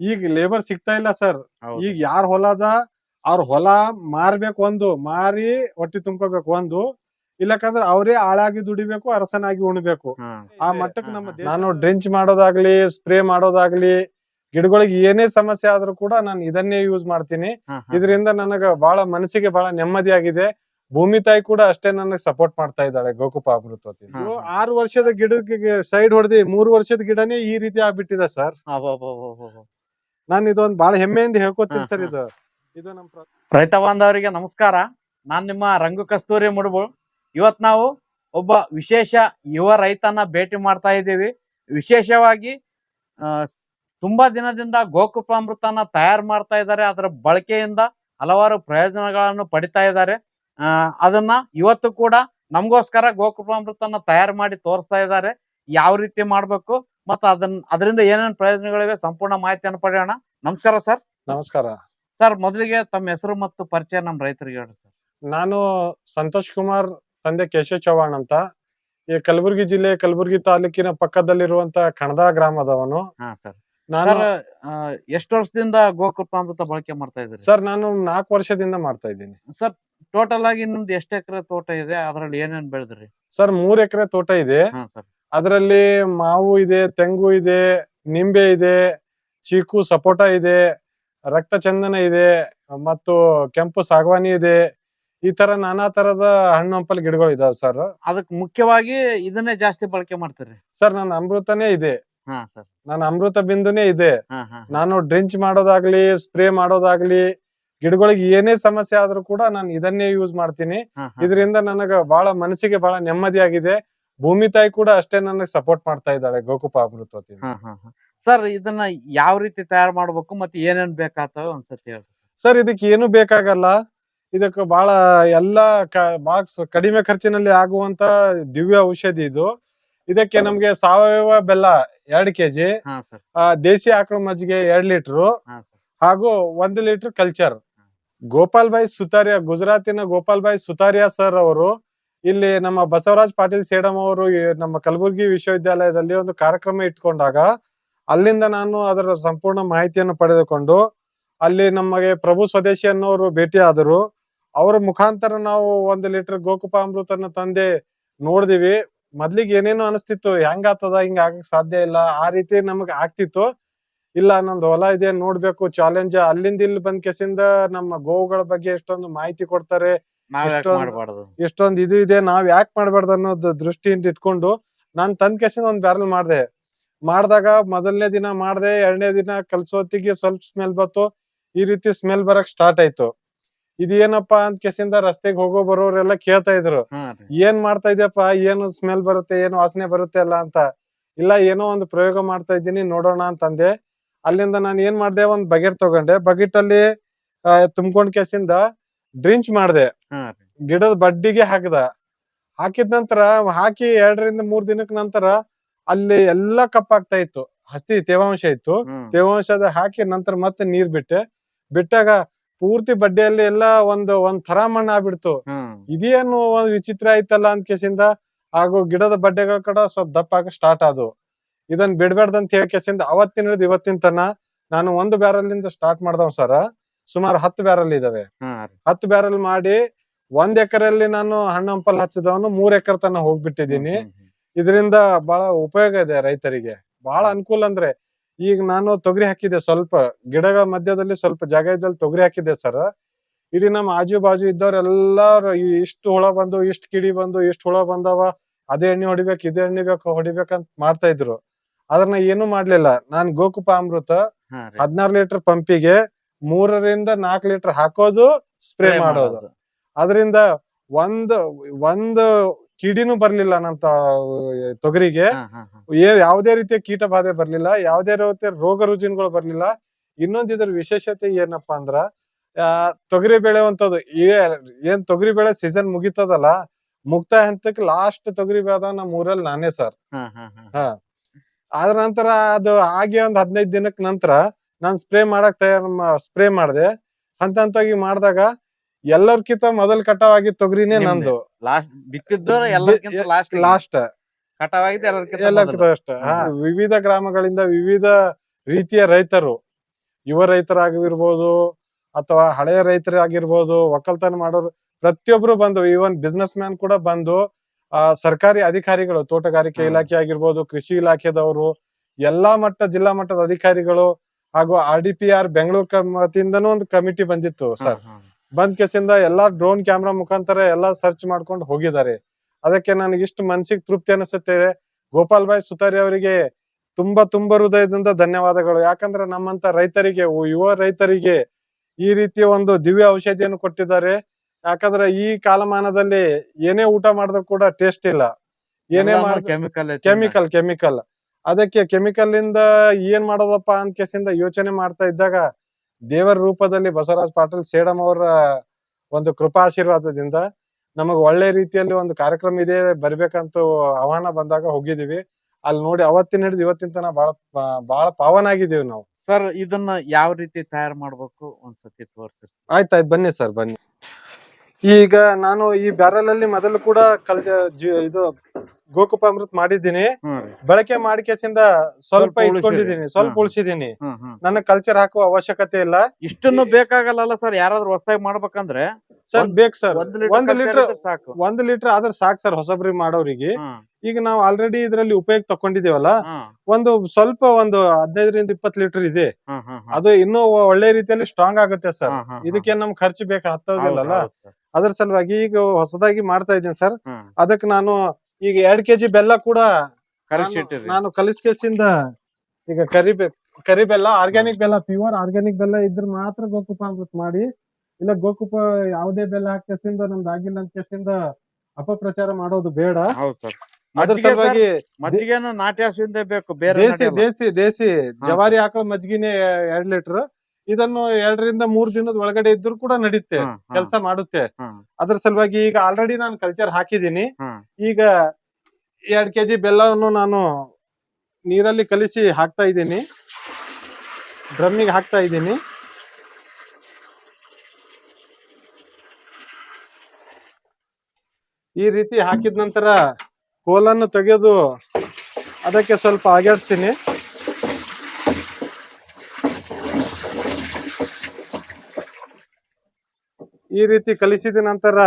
ಈಗ ಲೇಬರ್ ಸಿಗ್ತಾ ಇಲ್ಲ ಸರ್ ಈಗ ಯಾರ್ ಹೊಲದ ಅವ್ರ ಹೊಲ ಮಾರ್ಬೇಕು ಒಂದು ಮಾರಿ ಹೊಟ್ಟಿ ತುಂಬ್ಕೋಬೇಕು ಒಂದು ಇಲ್ಲಕಂದ್ರೆ ಅವರೇ ಆಳಾಗಿ ದುಡಿಬೇಕು ಅರಸನಾಗಿ ಉಣ್ಬೇಕು. ಆ ಮಟ್ಟಕ್ಕೆ ನಮ್ಮ ನಾನು ಡ್ರಿಂಚ್ ಮಾಡೋದಾಗ್ಲಿ ಸ್ಪ್ರೇ ಮಾಡೋದಾಗ್ಲಿ ಗಿಡಗಳಿಗೆ ಏನೇ ಸಮಸ್ಯೆ ಆದ್ರೂ ಕೂಡ ನಾನು ಇದನ್ನೇ ಯೂಸ್ ಮಾಡ್ತೀನಿ. ಇದರಿಂದ ನನಗ ಬಹಳ ಮನಸ್ಸಿಗೆ ಬಹಳ ನೆಮ್ಮದಿಯಾಗಿದೆ. ಭೂಮಿ ತಾಯಿ ಕೂಡ ಅಷ್ಟೇ ನನಗೆ ಸಪೋರ್ಟ್ ಮಾಡ್ತಾ ಇದ್ದಾಳೆ ಗೋಕುಪ ಅಮೃತವತಿ. ಆರು ವರ್ಷದ ಗಿಡಕ್ಕೆ ಸೈಡ್ ಹೊಡೆದಿ ಮೂರು ವರ್ಷದ ಗಿಡನೇ ಈ ರೀತಿ ಆಗ್ಬಿಟ್ಟಿದೆ ಸರ್. ನಾನು ಇದೊಂದು ಬಹಳ ಹೆಮ್ಮೆಯಿಂದ ಹೇಳ್ಕೊತೀನಿ ಸರ್ ಇದು. ಇದು ನಮ್ಮ ರೈತ ಬಾಂಧವರಿಗೆ ನಮಸ್ಕಾರ. ನಾನ್ ನಿಮ್ಮ ರಂಗು ಕಸ್ತೂರಿ ಮುಡುಬು. ಇವತ್ ನಾವು ಒಬ್ಬ ವಿಶೇಷ ಯುವ ರೈತನ ಭೇಟಿ ಮಾಡ್ತಾ ಇದ್ದೀವಿ. ವಿಶೇಷವಾಗಿ ತುಂಬಾ ದಿನದಿಂದ ಗೋಕುಪಾಮೃತನ ತಯಾರು ಮಾಡ್ತಾ ಇದ್ದಾರೆ. ಅದರ ಬಳಕೆಯಿಂದ ಹಲವಾರು ಪ್ರಯೋಜನಗಳನ್ನು ಪಡಿತಾ ಇದ್ದಾರೆ. ಅದನ್ನ ಇವತ್ತು ಕೂಡ ನಮಗೋಸ್ಕರ ಗೋಕುಪಾಮೃತನ ತಯಾರು ಮಾಡಿ ತೋರಿಸ್ತಾ ಇದ್ದಾರೆ. ಯಾವ ರೀತಿ ಮಾಡ್ಬೇಕು ಮತ್ತ ಅದನ್ನ ಅದರಿಂದ ಏನೇನು ಪ್ರಯೋಜನಗಳಿವೆ ಸಂಪೂರ್ಣ ಮಾಹಿತಿಯನ್ನು ಪಡೆಯೋಣ. ನಮಸ್ಕಾರ ಸರ್. ನಮಸ್ಕಾರ. ಸರ್ ಮೊದಲಿಗೆ ತಮ್ಮ ಹೆಸರು ಮತ್ತು ಪರಿಚಯ ನಮ್ಮ ರೈತರಿಗೆ ಹೇಳಿ ಸರ್. ನಾನು ಸಂತೋಷ್ ಕುಮಾರ್ ತಂದೆ ಕೇಶವ್ ಚೌಹಾಣ್ ಅಂತ. ಈ ಕಲಬುರಗಿ ಜಿಲ್ಲೆ ಕಲಬುರಗಿ ತಾಲೂಕಿನ ಪಕ್ಕದಲ್ಲಿರುವಂತ ಕಣದ ಗ್ರಾಮದವನು ಹಾ ಸರ್. ನಾನು ಸರ್ ಎಷ್ಟು ವರ್ಷದಿಂದ ಗೋಕೃಪಾಮೃತ ಬಳಕೆ ಮಾಡ್ತಾ ಇದ್ದೀರಿ? ಸರ್ ನಾನು ನಾಲ್ಕು ವರ್ಷದಿಂದ ಮಾಡ್ತಾ ಇದ್ದೀನಿ. ಸರ್ ಟೋಟಲ್ ಆಗಿ ನಿಮ್ದು ಎಷ್ಟು ಎಕರೆ ತೋಟ ಇದೆ? ಅದರಲ್ಲಿ ಏನೇನ್ ಬೆಳೆದ್ರಿ? ಸರ್ ಮೂರ್ ಎಕರೆ ತೋಟ ಇದೆ. ಹಾ ಸರ್. ಅದರಲ್ಲಿ ಮಾವು ಇದೆ ತೆಂಗು ಇದೆ ನಿಂಬೆ ಇದೆ ಚೀಕು ಸಪೋಟ ಇದೆ ರಕ್ತ ಚಂದನ ಇದೆ ಮತ್ತು ಕೆಂಪು ಸಾಗವಾನಿ ಇದೆ. ಈ ತರ ನಾನಾ ತರದ ಹಣ್ಣು ಹಂಪಲ್ ಗಿಡಗಳು ಇದಾವೆ ಸರ್. ಅದಕ್ಕೆ ಮುಖ್ಯವಾಗಿ ಇದನ್ನೇ ಜಾಸ್ತಿ ಬಳಕೆ ಮಾಡ್ತಾರೆ? ಸರ್ ನನ್ನ ಅಮೃತನೇ ಇದೆ. ನನ್ನ ಅಮೃತ ಬಿಂದುನೇ ಇದೆ. ನಾನು ಡ್ರಿಂಚ್ ಮಾಡೋದಾಗ್ಲಿ ಸ್ಪ್ರೇ ಮಾಡೋದಾಗ್ಲಿ ಗಿಡಗಳಿಗೆ ಏನೇ ಸಮಸ್ಯೆ ಆದ್ರೂ ಕೂಡ ನಾನು ಇದನ್ನೇ ಯೂಸ್ ಮಾಡ್ತೀನಿ. ಇದರಿಂದ ನನಗ ಬಹಳ ಮನಸ್ಸಿಗೆ ಬಹಳ ನೆಮ್ಮದಿಯಾಗಿದೆ. ಭೂಮಿ ತಾಯಿ ಕೂಡ ಅಷ್ಟೇ ನನಗೆ ಸಪೋರ್ಟ್ ಮಾಡ್ತಾ ಇದ್ದಾಳೆ ಗೋಕುಪ ಅಮೃತವತಿ ಸರ್ ಇದನ್ನ ಯಾವ ರೀತಿ ತಯಾರು ಮಾಡ್ಬೇಕು ಮತ್ತೆ ಏನೇನ್ ಬೇಕಾಗ್ತವೆ ಒಂದ್ಸತಿ ಹೇಳಿ ಸರ್? ಇದಕ್ಕೆ ಏನು ಬೇಕಾಗಲ್ಲ. ಇದಕ್ಕೆ ಬಹಳ ಎಲ್ಲಾ ಮಾರ್ಕ್ಸ್ ಬಹಳ ಕಡಿಮೆ ಖರ್ಚಿನಲ್ಲಿ ಆಗುವಂತ ದಿವ್ಯ ಔಷಧಿ ಇದು. ಇದಕ್ಕೆ ನಮ್ಗೆ ಸಾವಯವ ಬೆಲ್ಲ ಎರಡ್ ಕೆಜಿ ದೇಸಿ ಆಕಳ ಮಜ್ಜಿಗೆ ಎರಡ್ ಲೀಟರ್ ಹಾಗೂ ಒಂದು ಲೀಟರ್ ಕಲ್ಚರ್. ಗೋಪಾಲ್ ಭಾಯ್ ಸುತಾರಿಯಾ ಗುಜರಾತಿನ ಗೋಪಾಲ್ ಭಾಯ್ ಸುತಾರಿಯಾ ಸರ್ ಅವರು ಇಲ್ಲಿ ನಮ್ಮ ಬಸವರಾಜ್ ಪಾಟೀಲ್ ಸೇಡಂ ಅವರು ನಮ್ಮ ಕಲಬುರಗಿ ವಿಶ್ವವಿದ್ಯಾಲಯದಲ್ಲಿ ಒಂದು ಕಾರ್ಯಕ್ರಮ ಇಟ್ಕೊಂಡಾಗ ಅಲ್ಲಿಂದ ನಾನು ಅದರ ಸಂಪೂರ್ಣ ಮಾಹಿತಿಯನ್ನು ಪಡೆದುಕೊಂಡು ಅಲ್ಲಿ ನಮಗೆ ಪ್ರಭು ಸ್ವದೇಶಿ ಅನ್ನೋರು ಭೇಟಿ ಆದರು ಅವರ ಮುಖಾಂತರ ನಾವು ಒಂದು ಲೀಟರ್ ಗೋಕುಪ ಅಮೃತನ ತಂದೆ ನೋಡಿದಿವಿ. ಮೊದ್ಲಿಗೆ ಏನೇನೋ ಅನಿಸ್ತಿತ್ತು, ಹೆಂಗ್ ಆಗ್ತದ, ಹಿಂಗ ಆಗಕ್ ಸಾಧ್ಯ ಇಲ್ಲ, ಆ ರೀತಿ ನಮಗ್ ಆಗ್ತಿತ್ತು. ಇಲ್ಲ, ನಂದು ಹೊಲ ಇದೆ, ನೋಡ್ಬೇಕು ಚಾಲೆಂಜ್ ಅಲ್ಲಿಂದ ಇಲ್ಲಿ ಬಂದ್ ಕೆಸಿಂದ ನಮ್ಮ ಗೋವುಗಳ ಬಗ್ಗೆ ಎಷ್ಟೊಂದು ಮಾಹಿತಿ ಕೊಡ್ತಾರೆ. ಎಷ್ಟೊಂದು- ಎಷ್ಟೊಂದ್ ಇದು ಇದೆ ನಾವ್ ಯಾಕೆ ಮಾಡ್ಬಾರ್ದು ಅನ್ನೋದು ದೃಷ್ಟಿಯಿಂದ ಇಟ್ಕೊಂಡು ನಾನ್ ತಂದ್ ಕೆಸಿಂದ ಒಂದ್ ಬ್ಯಾರಲ್ ಮಾಡ್ದೆ. ಮಾಡ್ದಾಗ ಮೊದಲನೇ ದಿನ ಮಾಡ್ದೆ ಎರಡನೇ ದಿನ ಕಲ್ಸೋತ್ತಿಗೆ ಸ್ವಲ್ಪ ಸ್ಮೆಲ್ ಬಂತು ಈ ರೀತಿ ಸ್ಮೆಲ್ ಬರಕ್ ಸ್ಟಾರ್ಟ್ ಆಯ್ತು. ಇದೇನಪ್ಪಾ ಅಂತ ಕೆಸಿಂದ ರಸ್ತೆಗೆ ಹೋಗೋ ಬರೋರೆಲ್ಲ ಕೇಳ್ತಾ ಇದ್ರು. ಏನ್ ಮಾಡ್ತಾ ಇದೆಯಪ್ಪ? ಏನು ಸ್ಮೆಲ್ ಬರುತ್ತೆ? ಏನು ವಾಸನೆ ಬರುತ್ತೆ ಅಲ್ಲ ಅಂತ. ಇಲ್ಲ ಏನೋ ಒಂದು ಪ್ರಯೋಗ ಮಾಡ್ತಾ ಇದ್ದೀನಿ ನೋಡೋಣ ಅಂತಂದೆ ಅಲ್ಲಿಂದ ನಾನು ಏನ್ ಮಾಡ್ದೆ ಒಂದ್ ಬಗೆಟ್ ತಗೊಂಡೆ. ಬಗೆಟ್ ಅಲ್ಲಿ ತುಂಬ್ಕೊಂಡ್ ಕೆಸಿಂದ ಡ್ರಿಂಚ್ ಮಾಡ್ದೆ. ಗಿಡದ ಬಡ್ಡಿಗೆ ಹಾಕ್ದ. ಹಾಕಿದ ನಂತರ ಹಾಕಿ ಎರಡರಿಂದ ಮೂರ್ ದಿನಕ್ ನಂತರ ಅಲ್ಲಿ ಎಲ್ಲಾ ಕಪ್ಪಾಗ್ತಾ ಇತ್ತು. ಹಸ್ತಿ ತೇವಾಂಶ ಇತ್ತು. ತೇವಾಂಶದ ಹಾಕಿ ನಂತರ ಮತ್ತೆ ನೀರ್ ಬಿಟ್ಟೆ. ಬಿಟ್ಟಾಗ ಪೂರ್ತಿ ಬಡ್ಡಿಯಲ್ಲಿ ಎಲ್ಲ ಒಂದು ಒಂದ್ ತರ ಮಣ್ಣ ಆಗ್ಬಿಡ್ತು. ಇದೇನು ಒಂದ್ ವಿಚಿತ್ರ ಐತಲ್ಲ ಅಂತ ಕೇಸಿಂದ ಹಾಗೂ ಗಿಡದ ಬಡ್ಡೆಗಳ ಕಡೆ ಸ್ವಲ್ಪ ದಪ್ಪ ಆಗ ಸ್ಟಾರ್ಟ್ ಆದವು. ಇದನ್ ಬಿಡ್ಬೇಡ್ದ ಅಂತ ಹೇಳಿ ಕೇಸಿಂದ ಅವತ್ತಿನ ಹಿಡಿದು ಇವತ್ತಿನ ತನ ನಾನು ಒಂದು ಬ್ಯಾರಲ್ ಸ್ಟಾರ್ಟ್ ಮಾಡ್ದವ್ ಸರ್. ಸುಮಾರು ಹತ್ತು ಬ್ಯಾರಲ್ ಇದಾವೆ. ಹತ್ತು ಬ್ಯಾರಲ್ ಮಾಡಿ ಒಂದ್ ಎಕರೆಯಲ್ಲಿ ನಾನು ಹಣ್ಣು ಹಂಪಲ್ ಹಚ್ಚಿದವನು ಮೂರ್ ಎಕರೆ ತನ ಹೋಗ್ಬಿಟ್ಟಿದೀನಿ ಇದರಿಂದ ಬಹಳ ಉಪಯೋಗ ಇದೆ ರೈತರಿಗೆ. ಬಹಳ ಅನುಕೂಲ ಅಂದ್ರೆ ಈಗ ನಾನು ತೊಗರಿ ಹಾಕಿದೆ ಸ್ವಲ್ಪ ಗಿಡಗಳ ಮಧ್ಯದಲ್ಲಿ ಸ್ವಲ್ಪ ಜಾಗ ಇದ್ದಲ್ಲಿ ತೊಗರಿ ಹಾಕಿದೆ ಸರ್. ಇಡೀ ನಮ್ಮ ಆಜು ಬಾಜು ಇದ್ದವ್ರೆಲ್ಲಾರು ಇಷ್ಟು ಹುಳ ಬಂದು ಇಷ್ಟು ಕಿಡಿ ಬಂದು ಇಷ್ಟು ಹುಳ ಬಂದವ ಅದೇ ಎಣ್ಣೆ ಹೊಡಿಬೇಕು ಇದೇ ಎಣ್ಣೆ ಬೇಕು ಹೊಡಿಬೇಕಂತ ಮಾಡ್ತಾ ಇದ್ರು. ಅದನ್ನ ಏನು ಮಾಡ್ಲಿಲ್ಲ. ನಾನ್ ಗೋಕುಪ ಅಮೃತ. ಹದಿನಾರು ಲೀಟರ್ ಪಂಪಿಗೆ ಮೂರರಿಂದ ನಾಲ್ಕು ಲೀಟರ್ ಹಾಕೋದು ಸ್ಪ್ರೇ ಮಾಡೋದು. ಅದರಿಂದ ಒಂದ್ ಒಂದ್ ಕಿಡಿನೂ ಬರ್ಲಿಲ್ಲ ನನ್ನ ತೊಗರಿಗೆ. ಯಾವುದೇ ರೀತಿಯ ಕೀಟ ಬಾಧೆ ಬರ್ಲಿಲ್ಲ ಯಾವುದೇ ರೀತಿಯ ರೋಗ ರುಜಿನಗಳು ಬರ್ಲಿಲ್ಲ. ಇನ್ನೊಂದ್ ಇದ್ರ ವಿಶೇಷತೆ ಏನಪ್ಪಾ ಅಂದ್ರ ಆ, ತೊಗರಿ ಅಂತದ್ದು ಏನ್ ತೊಗರಿ ಬೆಳೆ ಸೀಸನ್ ಮುಗಿತದಲ್ಲ ಮುಕ್ತಾಯ ಹಂತಕ್ಕೆ ಲಾಸ್ಟ್ ತೊಗರಿ ಬೆಳೆದ ನಮ್ಮ ಊರಲ್ಲಿ ನಾನೇ ಸರ್. ಅದ್ರ ನಂತರ ಅದು ಆಗಿ ಒಂದ್ ಹದಿನೈದು ದಿನಕ್ ನಂತರ ನಾನ್ ಸ್ಪ್ರೇ ಮಾಡಕ್ ತಯಾರು ಸ್ಪ್ರೇ ಮಾಡ್ದೆ. ಹಂತ ಹಂತವಾಗಿ ಮಾಡಿದಾಗ ಎಲ್ಲರ್ಕಿಂತ ಮೊದಲ್ ಕಟಾವ್ ಆಗಿದ್ ತೊಗರಿನೇ. ನಂದು. ಲಾಸ್ಟ್ ಎಲ್ಲರಿಗಿಂತ ಲಾಸ್ಟ್. ಕಟಾವಾಗಿದ್ದು ಅಷ್ಟ. ವಿವಿಧ ಗ್ರಾಮಗಳಿಂದ ವಿವಿಧ ರೀತಿಯ ರೈತರು. ಯುವ ರೈತರಾಗಿರ್ಬೋದು ಅಥವಾ ಹಳೆಯ ರೈತರಾಗಿರ್ಬೋದು ಒಕ್ಕಲ್ತನ ಮಾಡೋರು ಪ್ರತಿಯೊಬ್ರು ಬಂದು ಈವನ್ ಬಿಸ್ನೆಸ್ ಮ್ಯಾನ್ ಕೂಡ ಬಂದು ಆ ಸರ್ಕಾರಿ ಅಧಿಕಾರಿಗಳು ತೋಟಗಾರಿಕೆ. ಇಲಾಖೆ ಆಗಿರ್ಬೋದು ಕೃಷಿ ಇಲಾಖೆದವರು ಎಲ್ಲಾ ಮಟ್ಟ ಜಿಲ್ಲಾ ಮಟ್ಟದ ಅಧಿಕಾರಿಗಳು ಹಾಗೂ R D P R Bengaluru ವತಿಯಿಂದನೂ ಒಂದು ಕಮಿಟಿ ಬಂದಿತ್ತು ಸರ್. ಬಂದ್ ಕೆಸಿಂದ ಎಲ್ಲಾ ಡ್ರೋನ್ ಕ್ಯಾಮ್ರಾ ಮುಖಾಂತರ ಎಲ್ಲಾ ಸರ್ಚ್ ಮಾಡ್ಕೊಂಡು ಹೋಗಿದ್ದಾರೆ. ಅದಕ್ಕೆ ನನಗೆ ಇಷ್ಟು ಮನ್ಸಿಗೆ ತೃಪ್ತಿ ಅನಿಸುತ್ತೆ. ಗೋಪಾಲ್ ಭಾಯ್ ಸುತಾರಿ ಅವರಿಗೆ ತುಂಬಾ ತುಂಬಾ ಹೃದಯದಿಂದ ಧನ್ಯವಾದಗಳು. ಯಾಕಂದ್ರೆ ನಮ್ಮಂತ ರೈತರಿಗೆ ಯುವ ರೈತರಿಗೆ ಈ ರೀತಿಯ ಒಂದು ದಿವ್ಯ ಔಷಧಿಯನ್ನು ಕೊಟ್ಟಿದ್ದಾರೆ. ಯಾಕಂದ್ರೆ ಈ ಕಾಲಮಾನದಲ್ಲಿ ಏನೇ ಊಟ ಮಾಡಿದ್ರು ಕೂಡ ಟೇಸ್ಟ್ ಇಲ್ಲ. ಏನೇ ಕೆಮಿಕಲ್ ಕೆಮಿಕಲ್ ಕೆಮಿಕಲ್ ಅದಕ್ಕೆ ಕೆಮಿಕಲ್ ಇಂದ ಏನ್ ಮಾಡೋದಪ್ಪ ಅಂತ ಕೇಸಿಂದ ಯೋಚನೆ ಮಾಡ್ತಾ ಇದ್ದಾಗ ದೇವರ ರೂಪದಲ್ಲಿ ಬಸವರಾಜ್ ಪಾಟೀಲ್ ಸೇಡಂ ಅವರ ಒಂದು ಕೃಪಾ ಆಶೀರ್ವಾದದಿಂದ ನಮಗ್ ಒಳ್ಳೆ ರೀತಿಯಲ್ಲಿ ಒಂದು ಕಾರ್ಯಕ್ರಮ ಇದೆ ಬರ್ಬೇಕಂತ ಆಹ್ವಾನ ಬಂದಾಗ ಹೋಗಿದೀವಿ ಅಲ್ಲಿ ನೋಡಿ ಅವತ್ತಿನ ಹಿಡಿದು ಇವತ್ತಿನ ತನಕ ಬಹಳ ಬಹಳ ಪಾವನ ಆಗಿದೀವಿ ನಾವು. ಸರ್ ಇದನ್ನ ಯಾವ ರೀತಿ ತಯಾರು ಮಾಡ್ಬೇಕು? ಒಂದ್ಸತಿ ತೋರ್ಸಿ ಆಯ್ತಾಯ್ತು ಬನ್ನಿ ಸರ್ ಬನ್ನಿ. ಈಗ ನಾನು ಈ ಬ್ಯಾರಲ್ ಅಲ್ಲಿ ಮೊದಲು ಕೂಡ ಕಲ್ ಇದು ಗೋಕುಪ ಅಮೃತ್ ಮಾಡಿದ್ದೀನಿ ಬಳಕೆ ಮಾಡಿಕೆಸಿಂದ ಸ್ವಲ್ಪ. ಇಟ್ಕೊಂಡಿದ್ದೀನಿ ಸ್ವಲ್ಪ. ಉಳಿಸಿದೀನಿ ನನ್ನ ಕಲ್ಚರ್ ಹಾಕುವ ಅವಶ್ಯಕತೆ ಇಲ್ಲ. ಇಷ್ಟನ್ನು ಬೇಕಾಗಲ್ಲ ಸರ್ ಯಾರಾದ್ರೂ ಹೊಸದಾಗಿ ಮಾಡ್ಬೇಕಂದ್ರೆ ಸರ್ ಬೇಕ್ ಸರ್. ಒಂದ್ ಲೀಟರ್ ಸಾಕು. ಒಂದ್ ಲೀಟರ್ ಆದ್ರೆ ಸಾಕ್ ಸರ್ ಹೊಸಬ್ರಿ ಮಾಡೋರಿಗೆ. ಈಗ ನಾವು ಆಲ್ರೆಡಿ ಇದ್ರಲ್ಲಿ ಉಪಯೋಗ ತಕೊಂಡಿದೀವಲ್ಲ ಒಂದು ಸ್ವಲ್ಪ ಒಂದು ಹದಿನೈದರಿಂದ ಇಪ್ಪತ್ ಲೀಟರ್ ಇದೆ. ಅದು ಇನ್ನೂ ಒಳ್ಳೆ ರೀತಿಯಲ್ಲಿ ಸ್ಟ್ರಾಂಗ್ ಆಗುತ್ತೆ ಸರ್. ಇದಕ್ಕೆ ನಮ್ ಖರ್ಚು ಬೇಕು ಹತ್ತೋದಿಲ್ಲಲ್ಲ ಅದ್ರ ಸಲುವಾಗಿ ಈಗ ಹೊಸದಾಗಿ ಮಾಡ್ತಾ ಇದ್ದೀನಿ ಸರ್. ಅದಕ್ಕೆ ನಾನು ಈಗ ಎರಡ್ ಕೆಜಿ ಬೆಲ್ಲ ಕೂಡ ಕರೆಕ್ಟ್ ನಾನು- ಇಟ್ಟಿರಿ. ನಾನು ಕಲಿಸ್ಕೇಸಿಂದ ಈಗ ಕರಿಬೇಕು ಕರಿ ಬೆಲ್ಲ ಆರ್ಗ್ಯಾನಿಕ್ ಬೆಲ್ಲ ಪ್ಯೂರ್ ಆರ್ಗ್ಯಾನಿಕ್ ಬೆಲ್ಲ ಇದ್ರ ಮಾತ್ರ ಗೋಕುಪ ಅಮೃತ ಮಾಡಿ. ಇಲ್ಲ ಗೋಕುಪ ಯಾವುದೇ ಬೆಲ್ಲ ಹಾಕಿಸಿಂದ ನಮ್ದು ಆಗಿಲ್ಲ ಅಂತ ಕೇಸಿಂದ ಅಪಪ್ರಚಾರ ಮಾಡೋದು ಬೇಡ. ಹೌದ್ ಸರ್. ಅದ್ರ ಸಲುವಾಗಿ ಮಜ್ಜಿಗೆನ ನಾಟಿ ಹಸುವಿಂದ ಬೇಕು ಬೇರೆ ದೇಸಿ. ದೇಸಿ ದೇಸಿ ಜವಾರಿ ಹಾಕೋ ಮಜ್ಜಿಗೆನೆ ಎರಡ್ ಲೀಟರ್. ಇದನ್ನು ಎರಡರಿಂದ ಮೂರ್ ದಿನದ ಒಳಗಡೆ ಇದ್ರು ಕೂಡ ನಡೀತೆ ಕೆಲಸ ಮಾಡುತ್ತೆ. ಅದ್ರ ಸಲುವಾಗಿ ಈಗ ಆಲ್ರೆಡಿ ನಾನು ಕಲ್ಚರ್ ಹಾಕಿದೀನಿ ಈಗ ಎರಡ್ ಕೆಜಿ ಬೆಲ್ಲವನ್ನು ನಾನು ನೀರಲ್ಲಿ ಕಲಿಸಿ ಹಾಕ್ತಾ ಇದ್ದೀನಿ. ಡ್ರಮ್ಮಿಗೆ ಹಾಕ್ತಾ ಇದ್ದೀನಿ. ಈ ರೀತಿ ಹಾಕಿದ ನಂತರ ಕೋಲನ್ನು ತೆಗೆದು ಅದಕ್ಕೆ ಸ್ವಲ್ಪ ಅಗಾಡ್ಸ್ತೀನಿ ಈ ರೀತಿ ಕಲಿಸಿದ ನಂತರ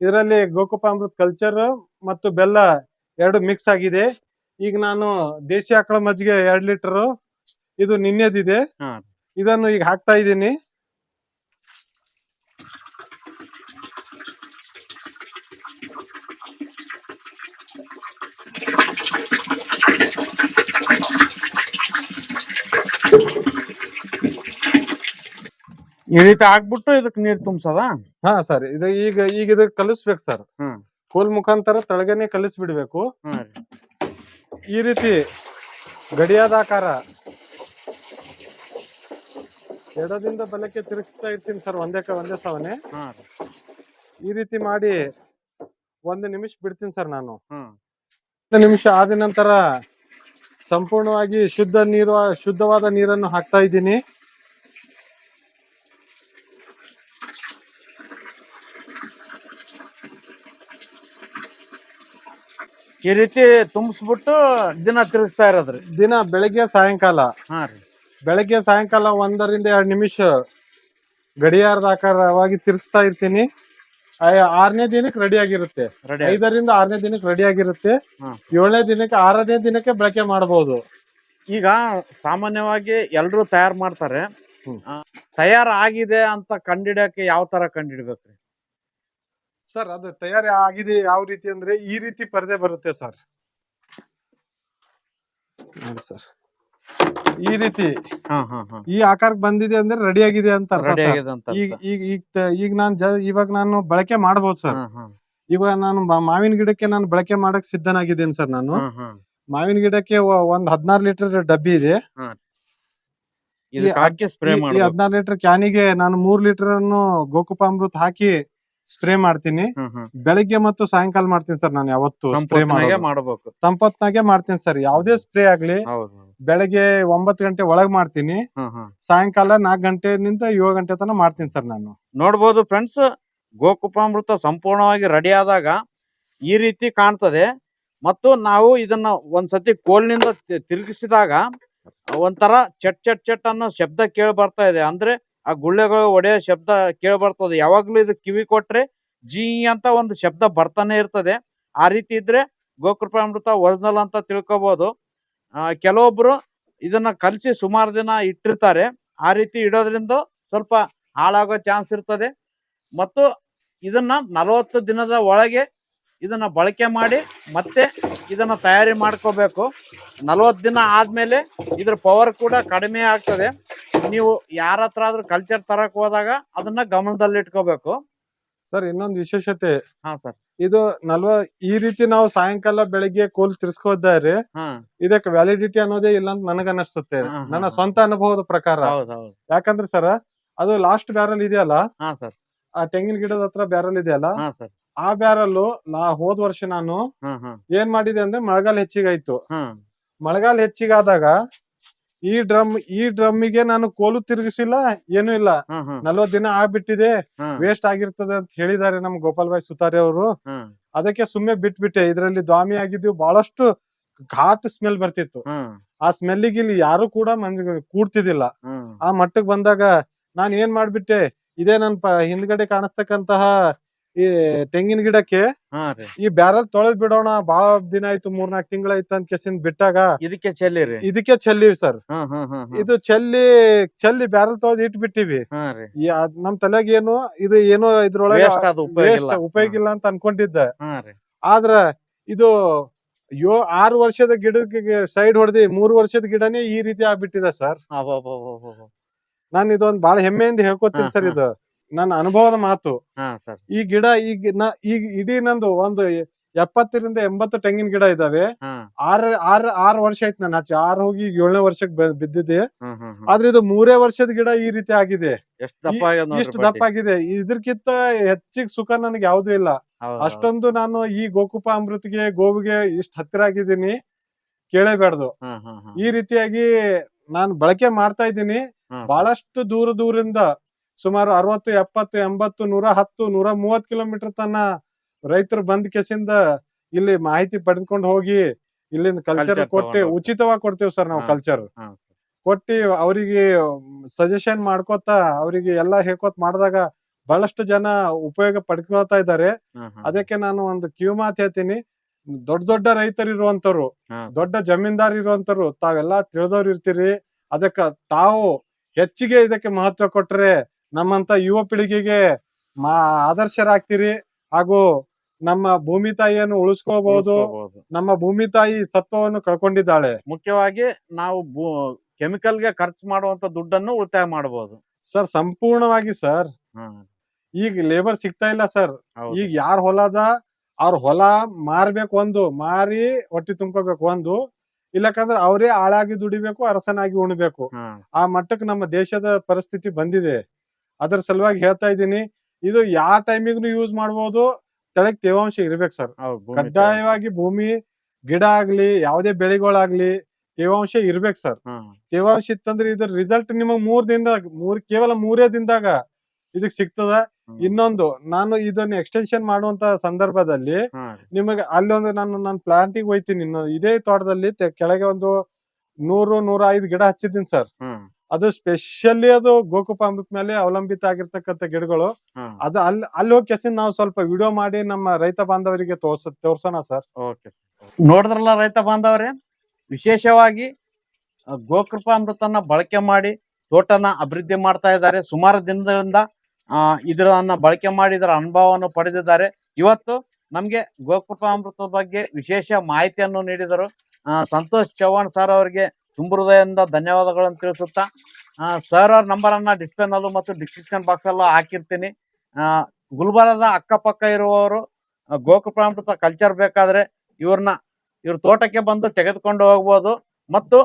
ಇದರಲ್ಲಿ ಗೋಕುಪಾಮೃತ್ ಕಲ್ಚರ್ ಮತ್ತು ಬೆಲ್ಲ ಎರಡು ಮಿಕ್ಸ್ ಆಗಿದೆ. ಈಗ ನಾನು ದೇಸಿ ಆಕಳ ಮಜ್ಜಿಗೆ ಎರಡು ಲೀಟರ್ ಇದು ನಿನ್ನೆದಿದೆ. ಇದನ್ನು ಈಗ ಹಾಕ್ತಾ ಇದ್ದೀನಿ. ಈ ರೀತಿ ಹಾಕ್ಬಿಟ್ಟು ಇದಕ್ ನೀರ್ ತುಂಬಸದ ಹಾ ಸರ್ ಇದು ಈಗ ಈಗ ಇದು ಕಲಿಸ್ಬೇಕು ಸರ್ ಹ್ಮ್. ಕೋಲ್ ಮುಖಾಂತರ ತಳಗನೆ ಕಲಿಸ್ಬಿಡ್ಬೇಕು ಬಿಡಬೇಕು ರೀ. ಈ ರೀತಿ ಗಡಿಯಾದ ಆಕಾರ ಎಡದಿಂದ ಬಲಕ್ಕೆ ತಿರುಗಿಸ್ತಾ ಇರ್ತೀನಿ ಸರ್ ಒಂದೇ ಕ- ಒಂದೇ ಸವನೆ ಹಾ ರೀ. ಈ ರೀತಿ ಮಾಡಿ ಒಂದು ನಿಮಿಷ ಬಿಡ್ತೀನಿ ಸರ್ ನಾನು ಹ್ಮ್. ಒಂದು ನಿಮಿಷ ಆದ ನಂತರ ಸಂಪೂರ್ಣವಾಗಿ ಶುದ್ಧ ನೀರು ಶುದ್ಧವಾದ ನೀರನ್ನು ಹಾಕ್ತಾ ಇದ್ದೀನಿ ಈ ರೀತಿ ತುಂಬಿಸ್ಬಿಟ್ಟು ದಿನ ತಿರುಗಿಸ್ತಾ ಇರೋದ್ರಿ. ದಿನ ಬೆಳಗ್ಗೆ ಸಾಯಂಕಾಲ. ಹಾ ರೀ. ಬೆಳಗ್ಗೆ ಸಾಯಂಕಾಲ ಒಂದರಿಂದ ಎರಡು ನಿಮಿಷ ಗಡಿಯಾರದ ಆಕಾರವಾಗಿ ತಿರುಗಿಸ್ತಾ ಇರ್ತೀನಿ. ಆರನೇ ದಿನಕ್ಕೆ ರೆಡಿ ಆಗಿರುತ್ತೆ. ಐದರಿಂದ ಆರನೇ ದಿನಕ್ಕೆ ರೆಡಿ ಆಗಿರುತ್ತೆ. ಏಳನೇ ದಿನಕ್ಕೆ ಆರನೇ ದಿನಕ್ಕೆ ಬಳಕೆ ಮಾಡಬಹುದು ಈಗ ಸಾಮಾನ್ಯವಾಗಿ ಎಲ್ಲರೂ ತಯಾರು ಮಾಡ್ತಾರೆ. ಹ್ಮ್. ಆ, ತಯಾರು ಆಗಿದೆ ಅಂತ ಕಂಡಿಡಿಯಕ್ಕೆ ಯಾವ ತರ ಕಂಡಿಡ್ಬೇಕ್ರಿ? ಸರ್ ಅದು ತಯಾರಿ ಆಗಿದೆ ಯಾವ ರೀತಿ ಅಂದ್ರೆ ಈ ರೀತಿ ಪರದೆ ಬರುತ್ತೆ ಸರ್. ಸರ್. ಈ ರೀತಿ ಈ ಆಕಾರಕ್ಕೆ ಬಂದಿದೆ ಅಂದ್ರೆ ರೆಡಿ ಆಗಿದೆ ಅಂತ ಈಗ ಈಗ ಈಗ ನಾನು ಇವಾಗ ನಾನು ಬಳಕೆ ಮಾಡಬಹುದು ಸರ್. ಇವಾಗ ನಾನು ಮಾವಿನ ಗಿಡಕ್ಕೆ ನಾನು ಬಳಕೆ ಮಾಡಕ್ ಸಿದ್ಧನಾಗಿದ್ದೇನೆ ಸರ್ ನಾನು. ಮಾವಿನ ಗಿಡಕ್ಕೆ ಒಂದ್ ಹದಿನಾರು ಲೀಟರ್ ಡಬ್ಬಿ ಇದೆ. ಹದಿನಾರು ಲೀಟರ್ ಕ್ಯಾನಿಗೆ ನಾನು ಮೂರ್ ಲೀಟರ್ ಅನ್ನು ಗೋಕುಪಾಮೃತ ಹಾಕಿ ಸ್ಪ್ರೇ ಮಾಡ್ತೀನಿ. ಬೆಳಿಗ್ಗೆ ಮತ್ತು ಸಾಯಂಕಾಲ ಮಾಡ್ತೀನಿ ಸರ್ ನಾನು ಯಾವತ್ತು ಸ್ಪ್ರೇ ಮಾಡಬೇಕು. ತಂಪತ್ನಾಗೆ ಮಾಡ್ತೀನಿ ಸರ್. ಯಾವ್ದೇ ಸ್ಪ್ರೇ ಆಗ್ಲಿ ಬೆಳಗ್ಗೆ ಒಂಬತ್ತು ಗಂಟೆ ಒಳಗ್ ಮಾಡ್ತೀನಿ. ಸಾಯಂಕಾಲ ನಾಲ್ಕು ಗಂಟೆನಿಂದ ಏಳು ಗಂಟೆ ತನಕ ಮಾಡ್ತೀನಿ ಸರ್ ನಾನು. ನೋಡ್ಬೋದು ಫ್ರೆಂಡ್ಸ್ ಗೋಕುಪಾಮೃತ ಸಂಪೂರ್ಣವಾಗಿ ರೆಡಿ ಆದಾಗ ಈ ರೀತಿ ಕಾಣ್ತದೆ. ಮತ್ತು ನಾವು ಇದನ್ನ ಒಂದ್ಸತಿ ಕೋಲ್ನಿಂದ ತಿರುಗಿಸಿದಾಗ ಒಂಥರ ಚಟ್ ಚಟ್ ಚಟ್ ಅನ್ನೋ ಶಬ್ದ ಕೇಳಿ ಬರ್ತಾ ಇದೆ. ಅಂದ್ರೆ ಆ ಗುಳ್ಳೆಗಳು ಒಡೆಯೋ ಶಬ್ದ ಕೇಳಿ ಬರ್ತದೆ ಯಾವಾಗ್ಲೂ ಇದು ಕಿವಿ ಕೊಟ್ರೆ ಜೀ ಅಂತ ಒಂದು ಶಬ್ದ ಬರ್ತಾನೆ ಇರ್ತದೆ. ಆ ರೀತಿ ಇದ್ರೆ ಗೋಕೃಪಾಮೃತ ಒರಿಜಿನಲ್ ಅಂತ ತಿಳ್ಕೊಬಹುದು ಕೆಲವೊಬ್ರು ಇದನ್ನ ಕಲಸಿ ಸುಮಾರು ದಿನ ಇಟ್ಟಿರ್ತಾರೆ. ಆ ರೀತಿ ಇಡೋದ್ರಿಂದ ಸ್ವಲ್ಪ ಹಾಳಾಗೋ ಚಾನ್ಸ್ ಇರ್ತದೆ. ಮತ್ತು ಇದನ್ನ ನಲವತ್ತು ದಿನದ ಒಳಗೆ ಇದನ್ನ ಬಳಕೆ ಮಾಡಿ ಮತ್ತೆ ಇದನ್ನ ತಯಾರಿ ಮಾಡ್ಕೋಬೇಕು. ನಲವತ್ತು ದಿನ ಆದ್ಮೇಲೆ ಇದ್ರ ಪವರ್ ಕೂಡ ಕಡಿಮೆ ಆಗ್ತದೆ. ನೀವು ಯಾರ ಹತ್ರ ಆದ್ರೂ ಕಲ್ಚರ್ ತರಕ್ ಹೋದಾಗ ಅದನ್ನ ಗಮನದಲ್ಲಿ ಇಟ್ಕೋಬೇಕು ಸರ್ ಇನ್ನೊಂದು ವಿಶೇಷತೆ. ಹಾ ಸರ್. ಇದು ನಲ್ವ ಈ ರೀತಿ ನಾವು ಸಾಯಂಕಾಲ ಬೆಳಿಗ್ಗೆ ಕೋಲ್ ತಿರ್ಸ್ಕೋತಾರೆ ಹಾ. ಇದಕ್ಕೆ ವ್ಯಾಲಿಡಿಟಿ ಅನ್ನೋದೇ ಇಲ್ಲ ಅಂತ ನನಗ ಅನಿಸುತ್ತೆ ಹಾ, ಹಾ, ನನ್ನ ಹಾ. ಸ್ವಂತ ಅನುಭವದ ಪ್ರಕಾರ. ಹೌದ್ ಹೌದು. ಯಾಕಂದ್ರೆ ಸರ್ ಅದು ಲಾಸ್ಟ್ ಬ್ಯಾರಲ್ ಇದೆಯಲ್ಲ? ಹಾ ಸರ್. ಆ ತೆಂಗಿನ ಗಿಡದ ಹತ್ರ ಬ್ಯಾರಲ್ ಇದೆಯಲ್ಲ? ಹಾ ಸರ್. ಆ ಬ್ಯಾರಲ್ಲು ನಾ ಹೋದ ವರ್ಷ ನಾನು ಹಾ ಹಾ. ಏನ್ ಮಾಡಿದೆ ಅಂದ್ರೆ ಮಳೆಗಾಲ ಹೆಚ್ಚಿಗಾಯ್ತು. ಹಾ. ಮಳೆಗಾಲ ಹೆಚ್ಚಿಗಾದಾಗ ಈ ಡ್ರಮ್ ಈ ಡ್ರಮ್ಮಿಗೆ ನಾನು ಕೋಲು ತಿರುಗಿಸಿಲ್ಲ ಏನು ಇಲ್ಲ. ನಲ್ವತ್ ದಿನ ಆಗ್ಬಿಟ್ಟಿದೆ ವೇಸ್ಟ್ ಆಗಿರ್ತದೆ ಅಂತ ಹೇಳಿದ್ದಾರೆ ನಮ್ ಗೋಪಾಲ್ ಭಾಯ್ ಸುತಾರಿ ಅವರು. ಅದಕ್ಕೆ ಸುಮ್ಮನೆ ಬಿಟ್ಬಿಟ್ಟೆ ಇದ್ರಲ್ಲಿ ದ್ವಾಮಿ ಆಗಿದ್ವಿ ಬಹಳಷ್ಟು ಘಾಟ್ ಸ್ಮೆಲ್ ಬರ್ತಿತ್ತು. ಆ ಸ್ಮೆಲ್ಲಿಗೆ ಇಲ್ಲಿ ಯಾರು ಕೂಡ ಮಂಜ ಕೂಡ್ತಿದಿಲ್ಲ ಆ ಮಟ್ಟಕ್ ಬಂದಾಗ ನಾನ್ ಏನ್ ಮಾಡ್ಬಿಟ್ಟೆ ಇದೇ ನನ್ ಹಿಂದ್ಗಡೆ ಕಾಣಿಸ್ತಕ್ಕಂತಹ ಈ ತೆಂಗಿನ ಗಿಡಕ್ಕೆ ಹಾ ರೀ. ಈ ಬ್ಯಾರಲ್ ತೊಳೆದ್ ಬಿಡೋಣ ಬಾಳ ದಿನ ಆಯ್ತು ಮೂರ್ನಾಲ್ಕ್ ತಿಂಗಳ ಆಯ್ತು ಅಂತ ಕೆಸಿನ್ ಬಿಟ್ಟಾಗ ಇದಕ್ಕೆ ಚೆಲ್ಲಿರಿ ಇದಕ್ಕೆ ಚೆಲ್ಲಿವಿ ಸರ್. ಹಾ ಹಾ ಹಾ ಹಾ. ಇದು ಚೆಲ್ಲಿ ಚೆಲ್ಲಿ ಬ್ಯಾರಲ್ ತೊಳೆದ್ ಇಟ್ಬಿಟ್ಟಿವಿ ಹಾ ರೀ. ಈ ಅದ್ ನಮ್ ತಲೆಗ್ ಏನು ಇದು ಏನೋ ಇದ್ರೊಳಗೆ ವೇಸ್ಟ್ ಅದು ಉಪಯೋಗ ಇಲ್ಲ. ಉಪಯೋಗ ಇಲ್ಲ ಅಂತ ಅನ್ಕೊಂಡಿದ್ದೆ. ಹಾ ರೀ. ಆದ್ರ ಇದು ಯೋ ಆರು ವರ್ಷದ ಗಿಡಕ್ಕೆ ಸೈಡ್ ಹೊಡೆದಿ ಮೂರು ವರ್ಷದ ಗಿಡನೇ ಈ ರೀತಿ ಆಗ್ಬಿಟ್ಟಿದೆ ಸರ್. ಅಬ್ಬಬ್ಬಬ್ಬಬ್ಬಬ್ಬ. ನಾನು ಇದೊಂದ್ ಬಾಳ ಹೆಮ್ಮೆಯಿಂದ ಹೇಳ್ಕೊತೀನಿ ಹಾ, ಸರ್ ಹಾ. ಇದು. ನನ್ನ ಅನುಭವದ ಮಾತು. ಹಾ ಸರ್. ಈ ಗಿಡ ಈಗ ನ- ಈಗ ಇಡೀ ನಂದು ಒಂದು ಎಪ್ಪತ್ತರಿಂದ ಎಂಬತ್ತು ತೆಂಗಿನ ಗಿಡ ಇದಾವೆ ಹಾ. ಆರ್ ಆರ್ ಆರ್ ವರ್ಷ ಆಯ್ತು ನಾನು ಹಚ್ಚಿ ಆರ್ ಹೋಗಿ ಈಗ ಏಳನೇ ವರ್ಷಕ್ಕೆ ಬ- ಬಿದ್ದಿದೆ. ಆದ್ರೆ ಇದು ಮೂರೇ ವರ್ಷದ ಗಿಡ ಈ ರೀತಿ ಆಗಿದೆ. ಎಷ್ಟ್ ದಪ್ಪ ಆಗ್ಯದ ನೋಡ್ರಿ ಇಷ್ಟು ಬಡ್ಡಿ. ದಪ್ಪ ಆಗಿದೆ. ಇದಕ್ಕಿಂತ ಹೆಚ್ಚಿಗೆ ಸುಖ ನನಗೆ ಯಾವ್ದು ಇಲ್ಲ. ಹೌದ್ ಹೌದ್. ಅಷ್ಟೊಂದು ನಾನು ಈ ಗೋಕುಪ ಅಮೃತ್ಗೆ ಗೋವಿಗೆ ಇಷ್ಟ ಹತ್ತಿರ ಆಗಿದ್ದೀನಿ. ಕೇಳೇಬೇಡ್ದು. ಈ ರೀತಿಯಾಗಿ ನಾನು ಬಳಕೆ ಮಾಡ್ತಾ ಇದ್ದೀನಿ. ಬಹಳಷ್ಟು ದೂರ ದೂರಿಂದ ಸುಮಾರು ಅರವತ್ತು ಎಪ್ಪತ್ತು ಎಂಬತ್ತು ನೂರ ಹತ್ತು ನೂರ ಮೂವತ್ತು ಕಿಲೋಮೀಟರ್ ತನ ರೈತರು ಬಂದ್ ಕೆಸಿಂದ ಇಲ್ಲಿ ಮಾಹಿತಿ ಪಡೆದುಕೊಂಡು ಹೋಗಿ ಇಲ್ಲಿಂದ ಕಲ್ಚರ್ ಕೊಟ್ಟಿ ಉಚಿತವಾಗಿ ಕೊಡ್ತೇವೆ ಸರ್ ನಾವು ಕಲ್ಚರ್ ಕೊಟ್ಟಿ ಅವರಿಗೆ ಸಜೆಷನ್ ಮಾಡ್ಕೋತ ಅವರಿಗೆ ಎಲ್ಲಾ ಹೇಳ್ಕೊತ ಮಾಡಿದಾಗ ಬಹಳಷ್ಟು ಜನ ಉಪಯೋಗ ಪಡ್ಕೋತಾ ಇದ್ದಾರೆ. ಅದಕ್ಕೆ ನಾನು ಒಂದು ಕ್ಯೂ ಮಾತು ಹೇಳ್ತೀನಿ. ದೊಡ್ಡ ದೊಡ್ಡ ರೈತರು ಇರುವಂತವ್ರು ದೊಡ್ಡ ಜಮೀನ್ದಾರ್ ಇರುವಂತರು ತಾವೆಲ್ಲಾ ತಿಳಿದವ್ರು ಇರ್ತೀರಿ. ಅದಕ್ಕ ತಾವು ಹೆಚ್ಚಿಗೆ ಇದಕ್ಕೆ ಮಹತ್ವ ಕೊಟ್ರೆ ನಮ್ಮಂತ ಯುವ ಪೀಳಿಗೆಗೆ ಮಾ ಆದರ್ಶರಾಗ್ತೀರಿ ಹಾಗೂ ನಮ್ಮ ಭೂಮಿ ತಾಯಿಯನ್ನು ಉಳಿಸ್ಕೋಬಹುದು. ನಮ್ಮ ಭೂಮಿ ತಾಯಿ ಸತ್ವವನ್ನು ಕಳ್ಕೊಂಡಿದ್ದಾಳೆ. ಮುಖ್ಯವಾಗಿ ನಾವು ಕೆಮಿಕಲ್ಗೆ ಖರ್ಚು ಮಾಡುವಂತ ದುಡ್ಡನ್ನು ಉಳಿತಾಯ ಮಾಡಬಹುದು ಸರ್ ಸಂಪೂರ್ಣವಾಗಿ ಸರ್. ಈಗ ಲೇಬರ್ ಸಿಗ್ತಾ ಇಲ್ಲ ಸರ್. ಈಗ ಯಾರ ಹೊಲದ ಅವ್ರ ಹೊಲ ಮಾರ್ಬೇಕು ಒಂದು ಮಾರಿ ಹೊಟ್ಟಿ ತುಂಬ್ಕೋಬೇಕು ಒಂದು. ಇಲ್ಲಕಂದ್ರೆ ಅವರೇ ಆಳಾಗಿ ದುಡಿಬೇಕು ಅರಸನಾಗಿ ಉಣ್ಬೇಕು. ಆ ಮಟ್ಟಕ್ಕೆ ನಮ್ಮ ದೇಶದ ಪರಿಸ್ಥಿತಿ ಬಂದಿದೆ. ಅದ್ರ ಸಲುವಾಗಿ ಹೇಳ್ತಾ ಇದ್ದೀನಿ ಇದು ಯಾವ ಟೈಮಿಗೂ ಯೂಸ್ ಮಾಡ್ಬೋದು. ತಳಗ್ ತೇವಾಂಶ ಇರ್ಬೇಕು ಸರ್. ಕಡ್ಡಾಯವಾಗಿ ಭೂಮಿ ಗಿಡ ಆಗ್ಲಿ ಯಾವುದೇ ಬೆಳೆಗಳಾಗ್ಲಿ ತೇವಾಂಶ ಇರ್ಬೇಕು ಸರ್. ತೇವಾಂಶ ಇತ್ತಂದ್ರೆ ಇದ್ರ ರಿಸಲ್ಟ್ ನಿಮಗ್ ಮೂರ್ ದಿನದಾಗ ಮೂರ್ ಕೇವಲ ಮೂರೇ ದಿನದಾಗ ಇದಕ್ ಸಿಗ್ತದ. ಇನ್ನೊಂದು ನಾನು ಇದನ್ನ ಎಕ್ಸ್ಟೆನ್ಷನ್ ಮಾಡುವಂತ ಸಂದರ್ಭದಲ್ಲಿ ನಿಮಗೆ ಅಲ್ಲಿ ಒಂದು ನಾನು ನಾನು ಪ್ಲಾಂಟಿಗೆ ಹೋಯ್ತೀನಿ. ಇನ್ನೊಂದು ಇದೇ ತೋಟದಲ್ಲಿ ಕೆಳಗೆ ಒಂದು ನೂರು ನೂರ ಐದು ಗಿಡ ಹಚ್ಚಿದ್ದೀನಿ ಸರ್. ಅದು ಸ್ಪೆಷಲಿ ಅದು ಗೋಕುಪ ಅಮೃತ ಮೇಲೆ ಅವಲಂಬಿತ ಆಗಿರ್ತಕ್ಕಂಥ ಗಿಡಗಳು. ಅದು ಅಲ್ಲಿ ಅಲ್ಲಿ ಹೋಗಿ ಕೆಸಿನ್ ನಾವು ಸ್ವಲ್ಪ ವಿಡಿಯೋ ಮಾಡಿ ನಮ್ಮ ರೈತ ಬಾಂಧವರಿಗೆ ತೋರ್ಸ ತೋರ್ಸೋಣ ಸರ್. ಓಕೆ ನೋಡಿದ್ರಲ್ಲ ರೈತ ಬಾಂಧವರೇ? ವಿಶೇಷವಾಗಿ ಗೋಕೃಪ ಗೋಕೃಪಾಮೃತನ ಬಳಕೆ ಮಾಡಿ ತೋಟನ ಅಭಿವೃದ್ಧಿ ಮಾಡ್ತಾ ಇದ್ದಾರೆ. ಸುಮಾರು ದಿನಗಳಿಂದ ಇದರನ್ನ ಬಳಕೆ ಮಾಡಿ ಇದರ ಅನುಭವವನ್ನು ಪಡೆದಿದ್ದಾರೆ. ಇವತ್ತು ನಮ್ಗೆ ಗೋಕೃಪಾಮೃತದ ಬಗ್ಗೆ ವಿಶೇಷ ಮಾಹಿತಿಯನ್ನು ನೀಡಿದರು. ಸಂತೋಷ್ ಚೌಹಾಣ್ ಸರ್ ಅವರಿಗೆ ತುಂಬ ಹೃದಯದಿಂದ ಧನ್ಯವಾದಗಳನ್ನು ತಿಳಿಸುತ್ತಾ ಸರ್ ಅವ್ರ ನಂಬರನ್ನು ಡಿಸ್ಪ್ಲೇನಲ್ಲೂ ಡಿಸ್ಪ್ಲೇ ನಲ್ಲೂ ಮತ್ತು ಡಿಸ್ಕ್ರಿಪ್ಷನ್ ಬಾಕ್ಸ್ ಅಲ್ಲೂ ಹಾಕಿರ್ತೀನಿ. ಗುಲ್ಬರ್ಗದ ಅಕ್ಕಪಕ್ಕ ಇರುವವರು ಗೋಕುಪ್ರಾಮೃತ ಕಲ್ಚರ್ ಬೇಕಾದ್ರೆ ಇವ್ರನ್ನ, ಇವ್ರ ತೋಟಕ್ಕೆ ಬಂದು ತೆಗೆದುಕೊಂಡು ಹೋಗ್ಬೋದು. ಮತ್ತು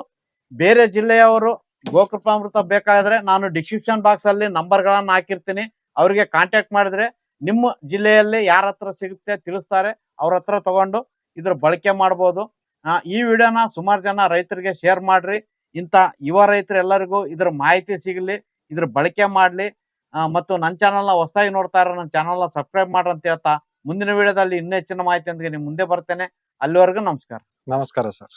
ಬೇರೆ ಜಿಲ್ಲೆಯವರು ಗೋಕೃಪಾಮೃತ ಬೇಕಾದ್ರೆ ನಾನು ಡಿಸ್ಕ್ರಿಪ್ಷನ್ ಬಾಕ್ಸ್ ಅಲ್ಲಿ ನಂಬರ್ಗಳನ್ನ ಹಾಕಿರ್ತೀನಿ. ಅವರಿಗೆ ಕಾಂಟ್ಯಾಕ್ಟ್ ಮಾಡಿದ್ರೆ ನಿಮ್ಮ ಜಿಲ್ಲೆಯಲ್ಲಿ ಯಾರ ಹತ್ರ ಸಿಗುತ್ತೆ ತಿಳಿಸ್ತಾರೆ. ಅವ್ರ ಹತ್ರ ತಗೊಂಡು ಇದ್ರ ಬಳಕೆ ಮಾಡ್ಬೋದು. ಈ ವಿಡಿಯೋನ ಸುಮಾರು ಜನ ರೈತರಿಗೆ ಶೇರ್ ಮಾಡ್ರಿ. ಇಂಥ ಯುವ ರೈತರು ಎಲ್ಲರಿಗೂ ಇದ್ರ ಮಾಹಿತಿ ಸಿಗಲಿ, ಇದ್ರ ಬಳಕೆ ಮಾಡ್ಲಿ. ಮತ್ತು ನನ್ನ ಚಾನಲ್ನ ಹೊಸದಾಗಿ ನೋಡ್ತಾ ಇರೋ ನನ್ನ ಚಾನಲ್ನ ಸಬ್ಸ್ಕ್ರೈಬ್ ಮಾಡ್ರಿ ಅಂತ ಹೇಳ್ತಾ ಮುಂದಿನ ವಿಡಿಯೋದಲ್ಲಿ ಇನ್ನೂ ಹೆಚ್ಚಿನ ಮಾಹಿತಿಯೊಂದಿಗೆ ನಿಮ್ಮ ಮುಂದೆ ಬರ್ತೇನೆ. ಅಲ್ಲಿವರೆಗೂ ನಮಸ್ಕಾರ. ನಮಸ್ಕಾರ ಸರ್.